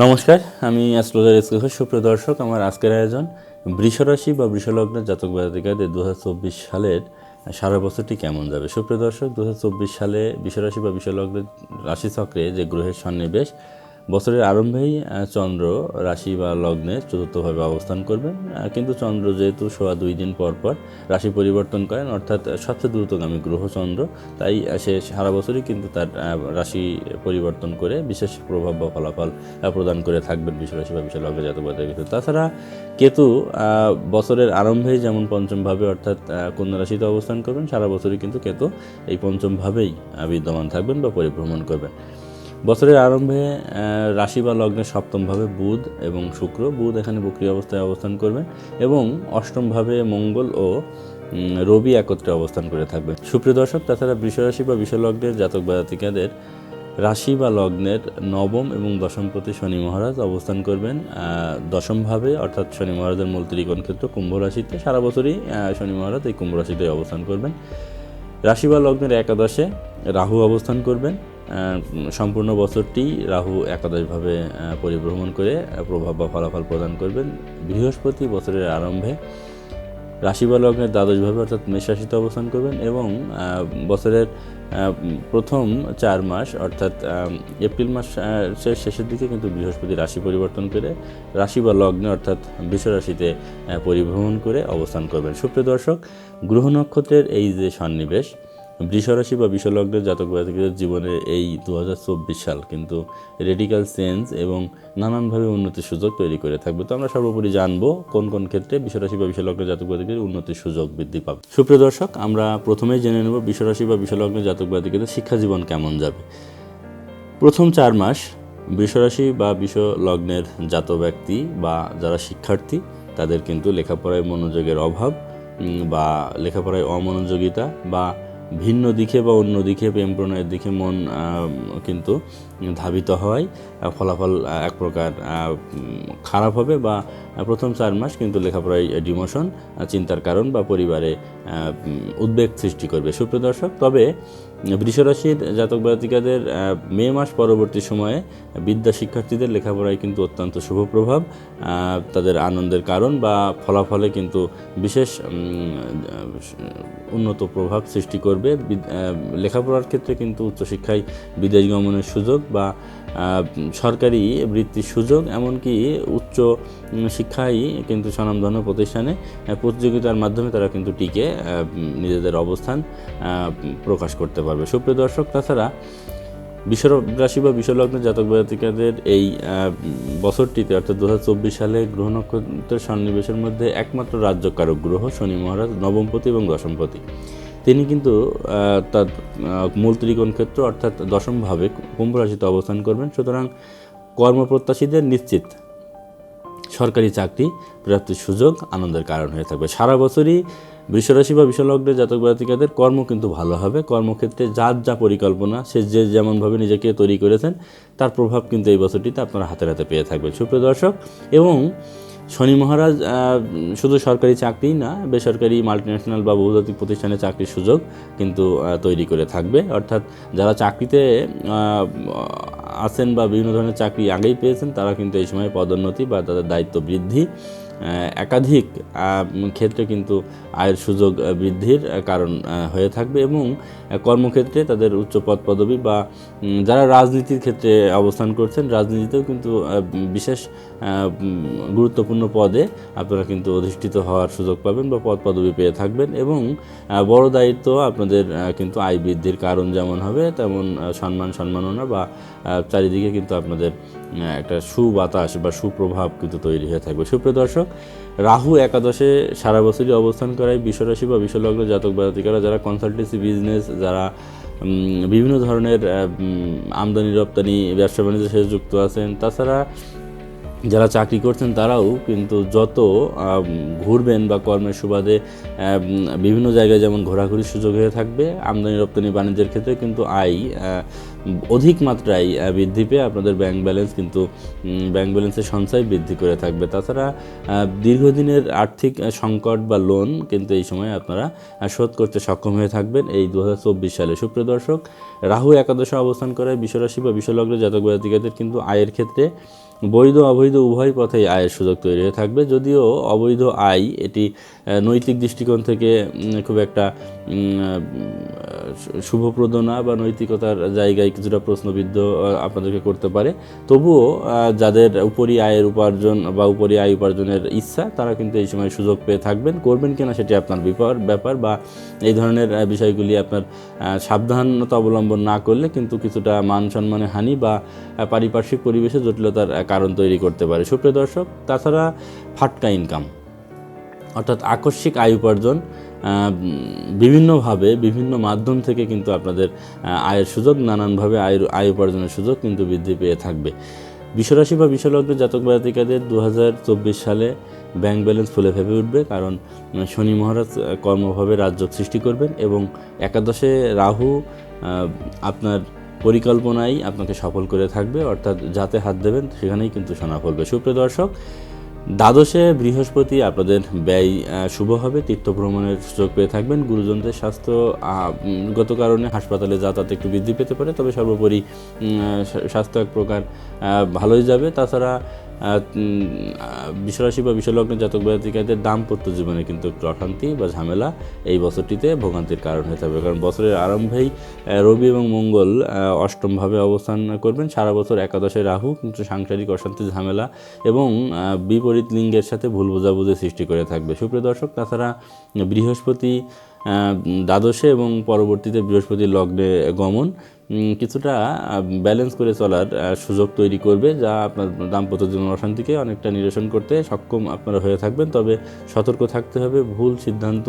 নমস্কার, আমি astrologer SK সুপ্রিয় দর্শক, আমার আজকের আয়োজন বৃষরাশি বা বৃষলগ্নের জাতক জাতিকাদের দু সালের সারা বছরটি কেমন যাবে? সুপ্রিয় দর্শক দু সালে বৃষরাশি বা বৃষলগ্নের রাশিচক্রে যে গ্রহের সন্নিবেশ বছরের আরম্ভেই চন্দ্র রাশি বা লগ্নে চতুর্থভাবে অবস্থান করবেন কিন্তু চন্দ্র যেহেতু সোয়া দুই দিন পর পর রাশি পরিবর্তন করেন, অর্থাৎ সবচেয়ে দ্রুতগামী গ্রহ চন্দ্র, তাই সে সারা বছরই কিন্তু তার রাশি পরিবর্তন করে বিশেষ প্রভাব বা ফলাফল প্রদান করে থাকবেন বিশ্বরাশি বা বিশ্বলগ্নে জাতকবাদের ভিতরে। তাছাড়া কেতু বছরের আরম্ভেই যেমন পঞ্চমভাবে, অর্থাৎ কন্যা রাশিতে অবস্থান করবেন, সারা বছরই কিন্তু কেতু এই পঞ্চমভাবেই বিদ্যমান থাকবেন বা পরিভ্রমণ করবেন। বছরের আরম্ভে রাশি বা লগ্নের সপ্তমভাবে বুধ এবং শুক্র। বুধ এখানে বক্রিয় অবস্থায় অবস্থান করবেন এবং অষ্টমভাবে মঙ্গল ও রবি একত্রে অবস্থান করে থাকবে। সুপ্রিয় দর্শক, তাছাড়া বৃষরাশি বা বিশ্বলগ্নের জাতক বা জাতিকাদের রাশি বা লগ্নের নবম এবং দশমপতি শনি মহারাজ অবস্থান করবেন। দশমভাবে, অর্থাৎ শনি মহারাজের মূল ত্রিকোণ ক্ষেত্র কুম্ভ রাশিতে। সারা বছরই শনি মহারাজ এই কুম্ভ রাশিতে অবস্থান করবেন। রাশি বা লগ্নের একাদশে রাহু অবস্থান করবেন। সম্পূর্ণ বছরটি রাহু একাদশভাবে পরিভ্রমণ করে প্রভাব বা ফলাফল প্রদান করবেন। বৃহস্পতি বছরের আরম্ভে রাশি বা লগ্নের দ্বাদশভাবে অর্থাৎ মেষ রাশিতে অবস্থান করবেন এবং বছরের প্রথম চার মাস অর্থাৎ এপ্রিল মাস শেষ- শেষের দিকে কিন্তু বৃহস্পতি রাশি পরিবর্তন করে রাশি বা লগ্নে অর্থাৎ রাশিতে পরিভ্রমণ করে অবস্থান করবেন। সুপ্রিয় দর্শক, গ্রহ নক্ষত্রের এই যে সন্নিবেশ বৃষরাশি বা বিশ্বলগ্নের জাতক জাতিকদের জীবনে এই দু হাজার চব্বিশ সাল কিন্তু রেডিক্যাল চেঞ্জ এবং নানানভাবে উন্নতির সুযোগ তৈরি করে থাকবে। তো আমরা সর্বোপরি জানব কোন কোন ক্ষেত্রে বিশ্বরাশি বা বিশ্বলগ্নের জাতক জাতিকের উন্নতির সুযোগ বৃদ্ধি পাবে। সুপ্রিয় দর্শক, আমরা প্রথমেই জেনে নেব বিশ্বরাশি বা বিশ্বলগ্নের জাতক জাতিকদের শিক্ষা জীবন কেমন যাবে। প্রথম চার মাস বৃষরাশি বা বিষ লগ্নের জাত ব্যক্তি বা যারা শিক্ষার্থী, তাদের কিন্তু লেখাপড়ায় মনোযোগের অভাব বা লেখাপড়ায় অমনোযোগিতা বা ভিন্ন দিকে বা অন্য দিকে প্রেম প্রণয়ের দিকে মন কিন্তু ধাবিত হয় ফলাফল এক প্রকার খারাপ হবে বা প্রথম চার মাস কিন্তু লেখাপড়ায় ডিমোশন চিন্তার কারণ বা পরিবারে উদ্বেগ সৃষ্টি করবে। সুপ্রিয় দর্শক, তবে বৃষরাশির জাতক জাতিকাদের মে মাস পরবর্তী সময়ে বিদ্যা শিক্ষার্থীদের লেখাপড়ায় কিন্তু অত্যন্ত শুভ প্রভাব তাদের আনন্দের কারণ বা ফলাফলে কিন্তু বিশেষ উন্নত প্রভাব সৃষ্টি করবে। লেখাপড়ার ক্ষেত্রে কিন্তু উচ্চশিক্ষায় বিদেশ গমনের সুযোগ বা সরকারি বৃত্তির সুযোগ, এমনকি উচ্চ শিক্ষাই কিন্তু স্বনামধন্য প্রতিষ্ঠানে প্রতিযোগিতার মাধ্যমে তারা কিন্তু টিকে নিজেদের অবস্থান প্রকাশ করতে পারবে। সুপ্রিয় দর্শক, তাছাড়া বিশ্ব রাশি বা বিশ্বলগ্ন জাতক জাতিকাদের এই বছরটিতে, অর্থাৎ দু হাজার চব্বিশ সালে গ্রহ নক্ষত্রের সন্নিবেশের মধ্যে একমাত্র রাজ্যকারক গ্রহ শনি মহারাজ, নবমপতি এবং দশমপতি। তিনি কিন্তু তার মূল ত্রিকোণ ক্ষেত্র অর্থাৎ দশমভাবে কুম্ভ রাশিতে অবস্থান করবেন। সুতরাং কর্মপ্রত্যাশীদের নিশ্চিত সরকারি চাকরি, প্রাপ্তির সুযোগ, আনন্দের কারণ হয়ে থাকবে। সারা বছরই বৃষরাশি বা বিশ্বলগ্নের জাতক জাতিকাদের কর্ম কিন্তু ভালো হবে। কর্মক্ষেত্রে যার যা পরিকল্পনা, সে যে যেমনভাবে নিজেকে তৈরি করেছেন, তার প্রভাব কিন্তু এই বছরটিতে আপনারা হাতে হাতে পেয়ে থাকবেন। সুপ্রিয় দর্শক, এবং শনি মহারাজ শুধু সরকারি চাকরি না, বেসরকারি মাল্টিন্যাশনাল বা বহুজাতিক প্রতিষ্ঠানে চাকরির সুযোগ কিন্তু তৈরি করে থাকবে। অর্থাৎ যারা চাকরিতে আছেন বা বিভিন্ন ধরনের চাকরি আগেই পেয়েছেন, তারা কিন্তু এই সময় পদোন্নতি বা তাদের দায়িত্ব বৃদ্ধি একাধিক ক্ষেত্রে কিন্তু আয়ের সুযোগ বৃদ্ধির কারণ হয়ে থাকবে এবং কর্মক্ষেত্রে তাদের উচ্চ পদ পদবি বা যারা রাজনীতির ক্ষেত্রে অবস্থান করছেন, রাজনীতিতেও কিন্তু বিশেষ গুরুত্বপূর্ণ পদে আপনারা কিন্তু অধিষ্ঠিত হওয়ার সুযোগ পাবেন বা পদ পদবি পেয়ে থাকবেন এবং বড় দায়িত্ব আপনাদের কিন্তু আয় বৃদ্ধির কারণ যেমন হবে, তেমন সম্মান, সম্মাননা বা চারিদিকে কিন্তু আপনাদের একটা সুবাতাস বা সুপ্রভাব কিন্তু তৈরি হয়ে থাকবে। সুপ্রিয় দর্শক রাহু একাদশে সারা বছরই অবস্থান করায় বিশ্বরাশি বা বিশ্বলগ্ন জাতক জাতিকারা, যারা কনসালটেন্সি বিজনেস যারা বিভিন্ন ধরনের আমদানি রপ্তানি ব্যবসা বাণিজ্যের সাথে যুক্ত আছেন, তাছাড়া যারা চাকরি করছেন তারাও কিন্তু যত ঘুরবেন বা কর্মের সুবাদে বিভিন্ন জায়গায় যেমন ঘোরাঘুরির সুযোগ হয়ে থাকবে, আমদানি রপ্তানি বাণিজ্যের ক্ষেত্রে কিন্তু আয় অধিক মাত্রায় বৃদ্ধি পেয়ে আপনাদের ব্যাংক ব্যালেন্স কিন্তু ব্যাংক ব্যালেন্সের সঞ্চয় বৃদ্ধি করে থাকবে। তাছাড়া দীর্ঘদিনের আর্থিক সংকট বা লোন কিন্তু এই সময় আপনারা শোধ করতে সক্ষম হয়ে থাকবেন এই দু হাজার চব্বিশ সালে। সুপ্রিয় দর্শক, রাহু একাদশে অবস্থান করে বিশ্বরাশি বা বিশ্বলগ্ন জাতক জাতিকাদের কিন্তু আয়ের ক্ষেত্রে বৈধ অবৈধ উভয় পথেই আয়ের সুযোগ তৈরি হয়ে থাকবে। যদিও অবৈধ আয় এটি নৈতিক দৃষ্টিকোণ থেকে খুব একটা উম, শুভপ্রদ না বা নৈতিকতার জায়গায় কিছুটা প্রশ্নবিদ্ধ আপনাদেরকে করতে পারে। তবুও যাদের উপরি আয়ের উপার্জন বা উপরি আয় উপার্জনের ইচ্ছা তারা কিন্তু এই সময় সুযোগ পেয়ে থাকবেন। করবেন কিনা সেটি আপনার বিপর ব্যাপার বা এই ধরনের বিষয়গুলি আপনার সাবধানতা অবলম্বন না করলে কিন্তু কিছুটা মান সম্মানে হানি বা পারিপার্শ্বিক পরিবেশে জটিলতার কারণ তৈরি করতে পারে। সুপ্রিয় দর্শক, তাছাড়া ফাটকা ইনকাম অর্থাৎ আকস্মিক আয় উপার্জন বিভিন্নভাবে, বিভিন্ন মাধ্যম থেকে কিন্তু আপনাদের আয়ের সুযোগ, নানানভাবে আয়ের আয় উপার্জনের সুযোগ কিন্তু বৃদ্ধি পেয়ে থাকবে। বিশ্বরাশি বা বিশ্বলগ্ন জাতক জাতিকাদের দু হাজার চব্বিশ সালে ব্যাংক ব্যালেন্স ফুলে ফেপে উঠবে কারণ শনি মহারাজ কর্মভাবে রাজ্য সৃষ্টি করবেন এবং একাদশে রাহু আপনার পরিকল্পনাই আপনাকে সফল করে থাকবে, অর্থাৎ যাতে হাত দেবেন সেখানেই কিন্তু সোনা ফলবে। সুপ্রিয় দর্শক, দ্বাদশে বৃহস্পতি আপনাদের ব্যয় শুভ হবে, তীর্থ ভ্রমণের সুযোগ পেয়ে থাকবেন। গুরুজনদের স্বাস্থ্য গত কারণে হাসপাতালে যাতায়াত একটু বৃদ্ধি পেতে পারে, তবে সর্বোপরি স্বাস্থ্য এক প্রকার ভালোই যাবে। তাছাড়া বিশ্বরাশি বা বিশ্বলগ্ন জাতক জাতিকাদের দাম্পত্য জীবনে কিন্তু একটু অশান্তি বা ঝামেলা এই বছরটিতে ভোগান্তির কারণ হয়ে থাকবে। কারণ বছরের আরম্ভেই রবি এবং মঙ্গল অষ্টমভাবে অবস্থান করবেন। সারা বছর একাদশে রাহু, কিন্তু সাংসারিক অশান্তি, ঝামেলা এবং বিপরীত লিঙ্গের সাথে ভুল বোঝাবুঝি সৃষ্টি করে থাকবে। সুপ্রিয় দর্শক, তাছাড়া বৃহস্পতি দ্বাদশে এবং পরবর্তীতে বৃহস্পতি লগ্নে গমন। কিছুটা ব্যালেন্স করে চলার সুযোগ তৈরি করবে, যা আপনার দাম্পত্য জীবন অশান্তিকে অনেকটা নিরসন করতে সক্ষম আপনারা হয়ে থাকবেন। তবে সতর্ক থাকতে হবে, ভুল সিদ্ধান্ত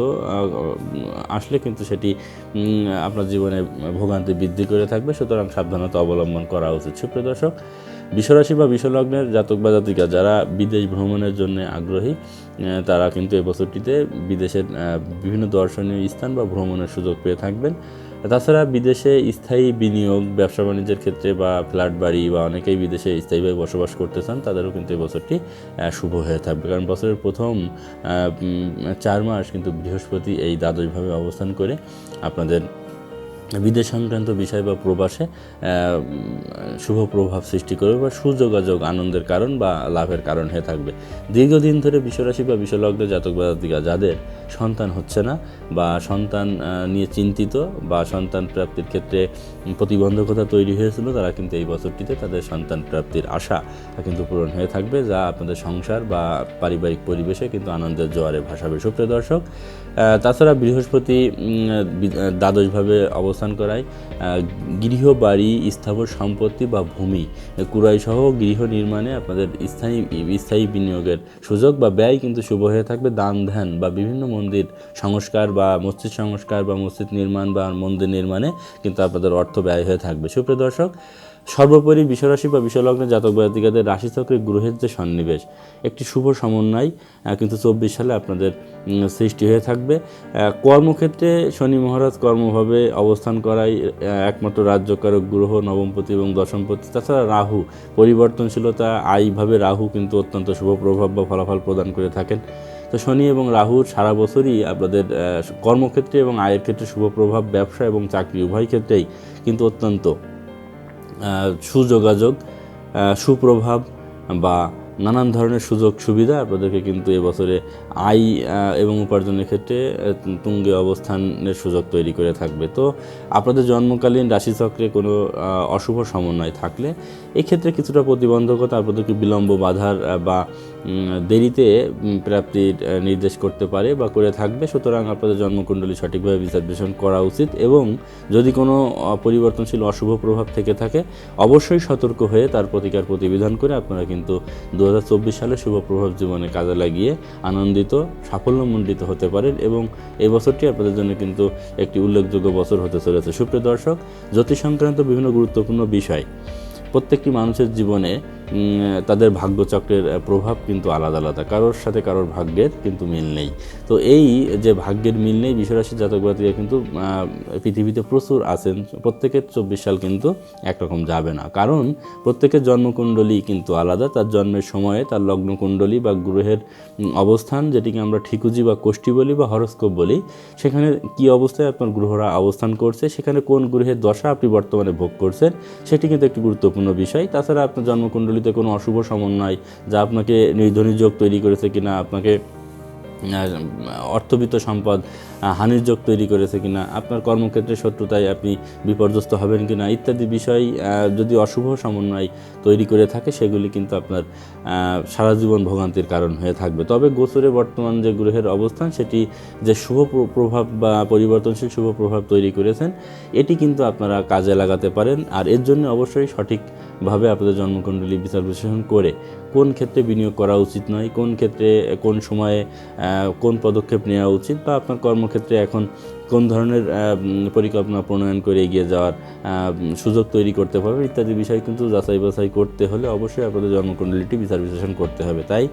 আসলে কিন্তু সেটি আপনার জীবনে ভোগান্তি বৃদ্ধি করে থাকবে। সুতরাং সাবধানতা অবলম্বন করা উচিত। সুপ্রিয় দর্শক, বিশ্বরাশি বা বিশ্বলগ্নের জাতক বা জাতিকা যারা বিদেশ ভ্রমণের জন্য আগ্রহী তারা কিন্তু এই বছরটিতে বিদেশের বিভিন্ন দর্শনীয় স্থান বা ভ্রমণের সুযোগ পেয়ে থাকবেন। তাছাড়া বিদেশে স্থায়ী বিনিয়োগ, ব্যবসা বাণিজ্যের ক্ষেত্রে বা ফ্ল্যাট বাড়ি বা অনেকেই বিদেশে স্থায়ীভাবে বসবাস করতে চান, তাদেরও কিন্তু এই বছরটি শুভ হয়ে থাকবে। কারণ বছরের প্রথম চার মাস কিন্তু বৃহস্পতি এই দ্বাদশভাবে অবস্থান করে আপনাদের বিদেশ সংক্রান্ত বিষয় বা প্রবাসে শুভ প্রভাব সৃষ্টি করবে বা সুযোগাযোগ আনন্দের কারণ বা লাভের কারণ হয়ে থাকবে। দীর্ঘদিন ধরে বিশ্বরাশি বা বিশ্বলগ্ন জাতক বা জাতিকা যাদের সন্তান হচ্ছে না বা সন্তান নিয়ে চিন্তিত বা সন্তান প্রাপ্তির ক্ষেত্রে প্রতিবন্ধকতা তৈরি হয়েছিল, তারা কিন্তু এই বছরটিতে তাদের সন্তান প্রাপ্তির আশা কিন্তু পূরণ হয়ে থাকবে, যা আপনাদের সংসার বা পারিবারিক পরিবেশে কিন্তু আনন্দের জোয়ারে ভাসাবে। সুপ্রিয় দর্শক তাছাড়া বৃহস্পতি দ্বাদশভাবে অবস্থান করায় গৃহ, বাড়ি, স্থাবর সম্পত্তি বা ভূমি কুড়াই সহ গৃহ নির্মাণে আপনাদের স্থায়ী স্থায়ী বিনিয়োগের সুযোগ বা ব্যয় কিন্তু শুভ হয়ে থাকবে। দান, ধ্যান বা বিভিন্ন মন্দির সংস্কার বা মসজিদ সংস্কার বা মসজিদ নির্মাণ বা মন্দির নির্মাণে কিন্তু আপনাদের অর্থ ব্যয় হয়ে থাকবে। সুপ্রিয় দর্শক সর্বোপরি বিশ্বরাশি বা বিশ্বলগ্নের জাতক জাতিকাদের রাশিচক্রে গ্রহের যে সন্নিবেশ, একটি শুভ সমন্বয় কিন্তু চব্বিশ সালে আপনাদের সৃষ্টি হয়ে থাকবে। কর্মক্ষেত্রে শনি মহারাজ কর্মভাবে অবস্থান করাই একমাত্র রাজ্যকারক গ্রহ, নবমপতি এবং দশমপতি। তাছাড়া রাহু, পরিবর্তনশীলতা আইভাবে রাহু কিন্তু অত্যন্ত শুভ প্রভাব বা ফলাফল প্রদান করে থাকেন। তো শনি এবং রাহুর সারা বছরই আপনাদের কর্মক্ষেত্রে এবং আয়ের ক্ষেত্রে শুভ প্রভাব, ব্যবসা এবং চাকরি উভয় ক্ষেত্রেই কিন্তু অত্যন্ত সুযোগাযোগ সুপ্রভাব বা নানান ধরনের সুযোগ সুবিধা আপনাদেরকে কিন্তু এবছরে আয় এবং উপার্জনের ক্ষেত্রে তুঙ্গে অবস্থানের সুযোগ তৈরি করে থাকবে। তো আপনাদের জন্মকালীন রাশিচক্রে কোনো অশুভ সমন্বয় থাকলে এক্ষেত্রে কিছুটা প্রতিবন্ধকতা, আপনাদেরকে বিলম্ব বাধার বা দেরিতে প্রাপ্তির নির্দেশ করতে পারে বা করে থাকবে। সুতরাং আপনাদের জন্মকুণ্ডলী সঠিকভাবে বিচার বিশ্লেষণ করা উচিত এবং যদি কোনো পরিবর্তনশীল অশুভ প্রভাব থেকে থাকে, অবশ্যই সতর্ক হয়ে তার প্রতিকার প্রতিবিধান করে আপনারা কিন্তু দু হাজার চব্বিশ সালে শুভ প্রভাব জীবনে কাজে লাগিয়ে আনন্দিত, সাফল্যমণ্ডিত হতে পারেন এবং এই বছরটি আপনাদের জন্য কিন্তু একটি উল্লেখযোগ্য বছর হতে চলেছে। সুপ্রিয় দর্শক, জ্যোতিষ সংক্রান্ত বিভিন্ন গুরুত্বপূর্ণ বিষয় প্রত্যেকটি মানুষের জীবনে তাদের ভাগ্যচক্রের প্রভাব কিন্তু আলাদা আলাদা। কারোর সাথে কারোর ভাগ্যের কিন্তু মিল নেই। তো এই যে ভাগ্যের মিল নেই বিশ্বরাশি জাতক জাতিকা কিন্তু পৃথিবীতে প্রচুর আছেন। প্রত্যেকের চব্বিশ সাল কিন্তু একরকম যাবে না। কারণ প্রত্যেকের জন্মকুণ্ডলী কিন্তু আলাদা। তার জন্মের সময়ে তার লগ্নকুণ্ডলী বা গ্রহের অবস্থান, যেটিকে আমরা ঠিকুজি বা কোষ্ঠী বলি বা হরস্কোপ বলি, সেখানে কি অবস্থায় আপনার গ্রহরা অবস্থান করছে, সেখানে কোন গ্রহের দশা আপনি বর্তমানে ভোগ করছেন, সেটি কিন্তু একটি গুরুত্বপূর্ণ বিষয়। তাছাড়া আপনার জন্মকুণ্ডলী জন্মকুণ্ডলিতে কোনো অশুভ সমন্বয় যা আপনাকে নির্ধনী যোগ তৈরি করেছে কিনা, আপনাকে অর্থবিত্ত সম্পদ হানির যোগ তৈরি করেছে কিনা, আপনার কর্মক্ষেত্রে শত্রুতায় আপনি বিপর্যস্ত হবেন কিনা ইত্যাদি বিষয় যদি অশুভ সমন্বয় তৈরি করে থাকে, সেগুলি কিন্তু আপনার সারা জীবন ভোগান্তির কারণ হয়ে থাকবে। তবে গোচরে বর্তমান যে গ্রহের অবস্থান, সেটি যে শুভ প্র- প্রভাব বা পরিবর্তনশীল শুভ প্রভাব তৈরি করেছেন, এটি কিন্তু আপনারা কাজে লাগাতে পারেন, আর এর জন্য অবশ্যই সঠিকভাবে আপনাদের জন্মকুণ্ডলী বিচার বিশ্লেষণ করে কোন ক্ষেত্রে বিনিয়োগ করা উচিত নয়, কোন ক্ষেত্রে, কোন সময়ে কোন পদক্ষেপ নেওয়া উচিত বা আপনার কর্মক্ষেত্রে এখন কোন ধরনের পরিকল্পনা প্রণয়ন করে এগিয়ে যাওয়ার সুযোগ তৈরি করতে পারবে ইত্যাদি বিষয় কিন্তু যাচাই বাছাই করতে হলে অবশ্যই আপনাদের জন্মকুণ্ডলীটি বিচার বিশ্লেষণ করতে হবে। তাই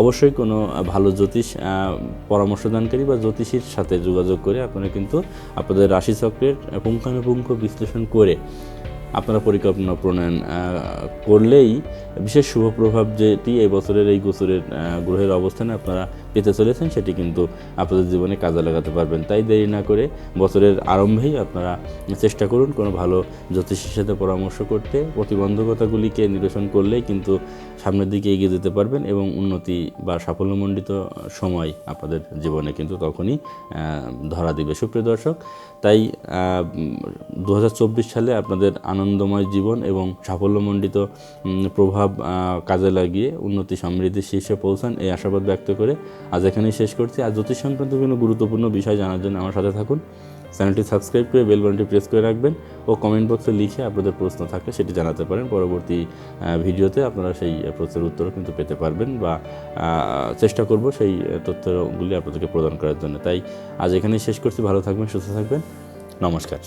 অবশ্যই কোনো ভালো জ্যোতিষ পরামর্শদানকারী বা জ্যোতিষীর সাথে যোগাযোগ করে আপনারা কিন্তু আপনাদের রাশিচক্রের পুঙ্খানুপুঙ্খ বিশ্লেষণ করে আপনারা পরিকল্পনা প্রণয়ন করলেই বিশেষ শুভ প্রভাব যেটি এই বছরের এই গোচরের গ্রহের অবস্থানে আপনারা পেতে চলেছেন, সেটি কিন্তু আপনাদের জীবনে কাজে লাগাতে পারবেন। তাই দেরি না করে বছরের আরম্ভেই আপনারা চেষ্টা করুন কোনো ভালো জ্যোতিষীর সাথে পরামর্শ করতে। প্রতিবন্ধকতাগুলিকে নিরসন করলেই কিন্তু সামনের দিকে এগিয়ে যেতে পারবেন এবং উন্নতি বা সাফল্যমণ্ডিত সময় আপনাদের জীবনে কিন্তু তখনই ধরা দিবে। সুপ্রিয় দর্শক, তাই দু হাজার চব্বিশ সালে আপনাদের আনন্দময় জীবন এবং সাফল্যমণ্ডিত প্রভাব কাজে লাগিয়ে উন্নতি সমৃদ্ধির শীর্ষে পৌঁছান এই আশাবাদ ব্যক্ত করে আজ এখানেই শেষ করছি। আর জ্যোতিষ সংক্রান্ত কোনো গুরুত্বপূর্ণ বিষয় জানার জন্য আমার সাথে থাকুন। চ্যানেলটি সাবস্ক্রাইব করে বেল প্রেস করে রাখবেন ও কমেন্ট বক্সে লিখে আপনাদের প্রশ্ন থাকলে সেটি জানাতে পারেন। পরবর্তী ভিডিওতে আপনারা সেই প্রশ্নের উত্তরও কিন্তু পেতে পারবেন বা চেষ্টা করব সেই তথ্যগুলি আপনাদেরকে প্রদান করার জন্য। তাই আজ এখানেই শেষ করছি। ভালো থাকবেন, সুস্থ থাকবেন। নমস্কার।